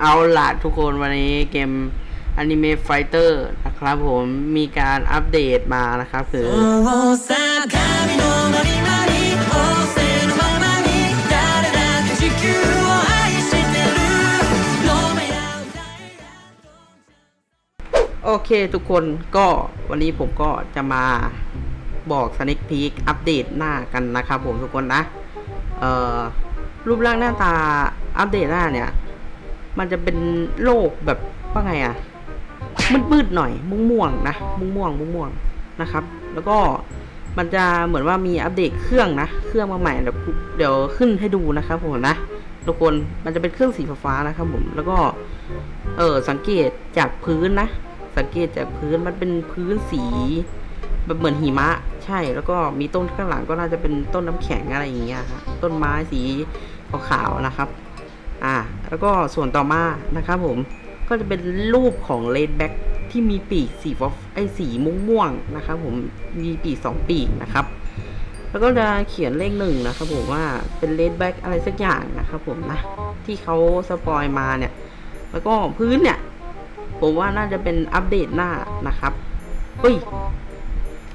เอาละทุกคนวันนี้เกมอนิเมะไฟเตอร์นะครับผมมีการอัปเดตมานะครับ คือโอเคทุกคนก็วันนี้ผมก็จะมาบอกส n น k พีคอัปเดตหน้ากันนะครับผมทุกคนนะ เอ่อ รูปร่างหน้าตาอัปเดตหน้าเนี่ย มันจะเป็นโลกแบบว่าไงอะมืดๆหน่อยม่วงๆนะม่วงๆม่วงๆนะครับ แล้วก็มันจะเหมือนว่ามีอัปเดตเครื่องนะ เครื่องมาใหม่เดี๋ยวเดี๋ยวขึ้นให้ดูนะครับผมนะทุกคนมันจะเป็นเครื่องสีฟ้าๆนะครับผมแล้วก็เออสังเกตจากพื้นนะ สังเกตจากพื้นมันเป็นพื้นสีแบบเหมือนหิมะ ใช่แล้วก็มีต้นข้างหลังก็น่าจะเป็นต้นน้ำแข็งอะไรอย่างเงี้ยฮะต้นไม้สีขาวๆนะครับ อ่า แล้วก็ส่วนต่อมานะครับผม ก็จะเป็นรูปของเลดแบ็กที่มีปีกสีฟ้าไอ้สีม่วงๆนะครับผม มีปีกสองปีกนะครับ แล้วก็จะเขียนเลขหนึ่งนะครับผมว่าเป็นเลดแบ็กอะไรสักอย่างนะครับผมนะ ที่เขาสปอยมาเนี่ย แล้วก็พื้นเนี่ย ผมว่าน่าจะเป็นอัปเดตหน้านะครับ เฮ้ย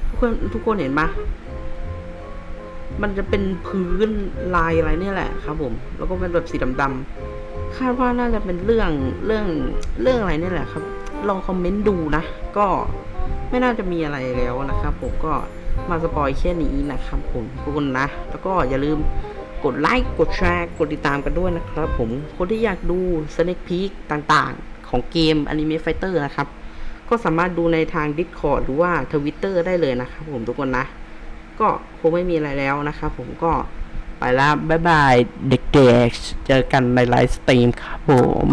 ทุกคนทุกคนเห็นปะ มันจะเป็นพื้นลายอะไรเนี่ยแหละครับ ผม แล้วก็เป็นแบบสีดำๆคาดว่าน่าจะเป็นเรื่องเรื่องเรื่องอะไรเนี่ยแหละครับ ลองคอมเมนต์ดูนะ ก็ไม่น่าจะมีอะไรแล้วนะครับ ผมก็มาสปอยแค่นี้นะครับผมทุกคนนะ แล้วก็อย่าลืมกดไลค์กดแชร์กดติดตามกันด้วยนะครับ ผมคนที่อยากดู Sneak Peek ต่างๆ ของเกม Anime Fighter นะครับ ก็สามารถดูในทาง Discord หรือว่า Twitter ได้เลยนะครับผมทุกคนนะ ก็คงไม่มีอะไรแล้วนะครับผมก็ไปแล้วบ๊ายบายเด็กๆเจอกันในไลฟ์สตรีมครับผม